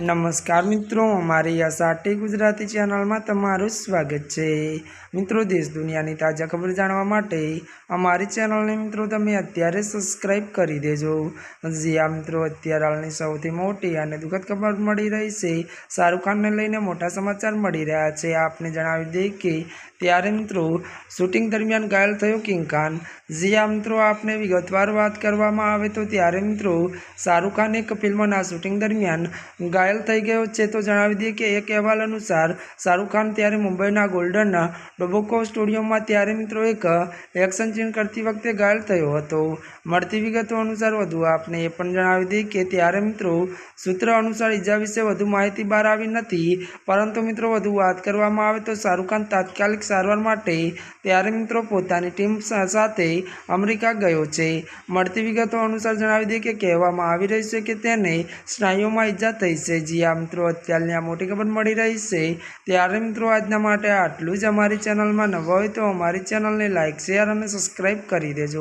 નમસ્કાર મિત્રો, અમારી આ સાટી ગુજરાતી ચેનલમાં તમારું સ્વાગત છે. મિત્રો, દેશ દુનિયાની તાજા ખબર જાણવા માટે અમારી ચેનલને મિત્રો તમે અત્યારે સબસ્ક્રાઈબ કરી દેજો. જી આ મિત્રો, અત્યારે હાલની સૌથી મોટી અને દુઃખદ ખબર મળી રહી છે. શાહરૂખ ખાનને લઈને મોટા સમાચાર મળી રહ્યા છે. આપને જણાવી દઈએ કે ત્યારે મિત્રો શૂટિંગ દરમિયાન ઘાયલ થયો કિંગ ખાન. જી આ મિત્રો, આપને વિગતવાર વાત કરવામાં આવે તો ત્યારે મિત્રો શાહરૂખ ખાન એક ફિલ્મના શૂટિંગ દરમિયાન ઘાયલ થઈ ગયો છે તો જણાવી દઈએ કે એક અહેવાલ અનુસાર શાહરૂખ ખાન ત્યારે મુંબઈના ગોલ્ડનના ડોબોકો સ્ટુડિયોમાં ત્યારે મિત્રો એક એક્શન સીન કરતી વખતે ઘાયલ થયો હતો. મળતી વિગતો અનુસાર વધુ આપને એ પણ જણાવી દઈએ કે ત્યારે મિત્રો સૂત્ર અનુસાર ઈજા વિશે વધુ માહિતી બહાર આવી નથી, પરંતુ મિત્રો વધુ વાત કરવામાં આવે તો શાહરૂખ ખાન તાત્કાલિક સારવાર માટે ત્યારે મિત્રો પોતાની ટીમ સાથે અમેરિકા ગયો છે. મળતી વિગતો અનુસાર જણાવી દઈએ કે કહેવામાં આવી રહ્યું છે કે તેને સ્નાયુઓમાં ઈજા થઈ છે જી આ મિત્રો અત્યારની આ મોટી ખબર મળી રહી છે, ત્યારે મિત્રો આજના માટે આટલું જ અમારી ચેનલમાં નવા હોય તો અમારી ચેનલને લાઇક શેર અને સબસ્ક્રાઈબ કરી દેજો.